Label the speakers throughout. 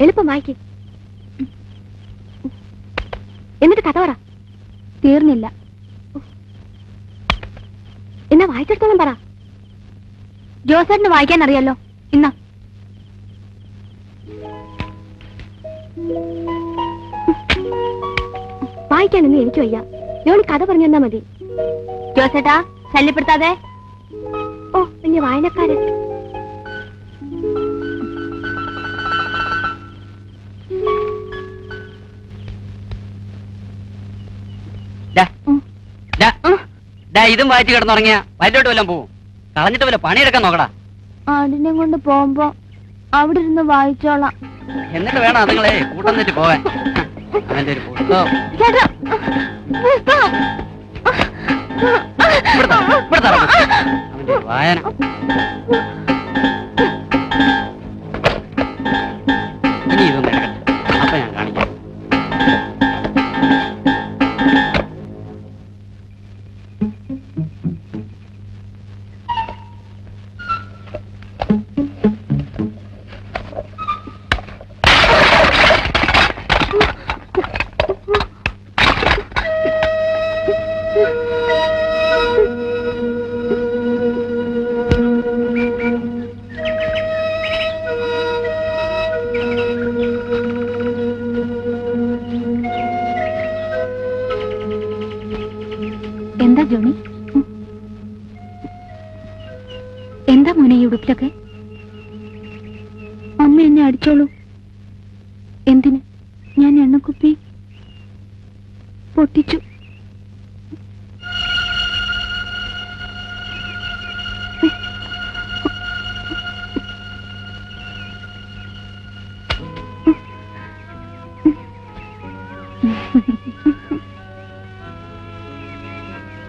Speaker 1: എളുപ്പം വായിക്ക് എന്നിട്ട് കഥ പറ.
Speaker 2: തീർന്നില്ല.
Speaker 1: എന്നാ വായിച്ചെടുത്തോളം പറ.
Speaker 2: ജോസേട്ടിന് വായിക്കാൻ അറിയാലോ. ഇന്ന.
Speaker 1: വായിക്കാനൊന്നും എനിക്ക് വയ്യ. ഞാൻ കഥ പറഞ്ഞു തന്നാ മതി.
Speaker 2: ജോസേട്ടാ. ശല്യപ്പെടുത്താതെ?
Speaker 1: ഓ ഇനി വായനക്കാരൻ.
Speaker 3: ഇതും വായിച്ചു കിടന്നുറങ്ങിയ. വല്ലോട്ട് വല്ലതും പോവും? കളഞ്ഞിട്ട് വല്ല പണിയെടുക്കാൻ നോക്കടാ.
Speaker 2: ആടിനെ കൊണ്ട് പോകുമ്പോ അവിടെ ഇരുന്ന് വായിച്ചോളാം.
Speaker 3: എന്നിട്ട് വേണം അതുങ്ങളെ കൂട്ടം തെറ്റി പോവാൻ. അവന്റെ ഒരു പുസ്തകം. വായന. ഇനി ഇതൊന്നും
Speaker 2: എന്താ ജോണി? എന്താ മോനെ ഉടുപ്പിലൊക്കെ? അമ്മ എന്നെ അടിച്ചോളൂ. എന്തിന്? ഞാൻ എണ്ണക്കുപ്പി പൊട്ടിച്ചു.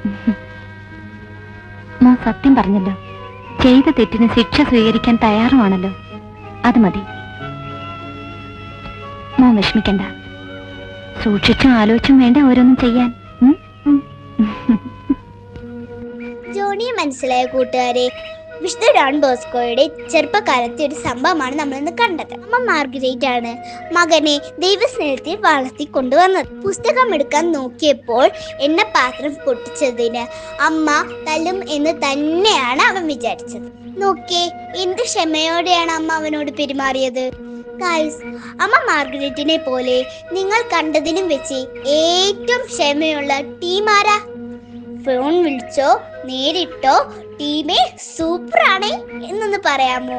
Speaker 2: മോൻ സത്യം പറഞ്ഞല്ലോ. ചെയ്ത തെറ്റിന് ശിക്ഷ സ്വീകരിക്കാൻ തയ്യാറുമാണല്ലോ. അത് മതി. മോൻ വിഷമിക്കണ്ട. സൂക്ഷിച്ചും ആലോചിച്ചും വേണ്ട ഓരോന്നും ചെയ്യാൻ.
Speaker 4: ജോണി മനസ്സിലായ കൂട്ടുകാരെ വിശുദ്ധ ഡോൺ ബോസ്കോയുടെ ചെറുപ്പകാലത്തെ ഒരു സംഭവമാണ് നമ്മൾ ഇന്ന് കണ്ടത്. അമ്മ മാർഗരേറ്റ് ആണ് മകനെ ദൈവസ്നേഹത്തിൽ വളർത്തി കൊണ്ടുവന്നത് പുസ്തകം എടുക്കാൻ നോക്കിയപ്പോൾ എണ്ണപാത്രം പൊട്ടിച്ചതിന് അമ്മ തല്ലും എന്ന് തന്നെയാണ് അവൻ വിചാരിച്ചത്. നോക്കേ എന്ത് ക്ഷമയോടെയാണ് അമ്മ അവനോട് പെരുമാറിയത്? ഗൈസ് അമ്മ മാർഗരറ്റിനെ പോലെ നിങ്ങൾ കണ്ടതിനും വെച്ച് ഏറ്റവും ക്ഷമയുള്ള ടീമാരാ ഫോൺ വിളിച്ചോ നേരിട്ടോ ടീമേ സൂപ്പറാണേ എന്നൊന്ന് പറയാമോ?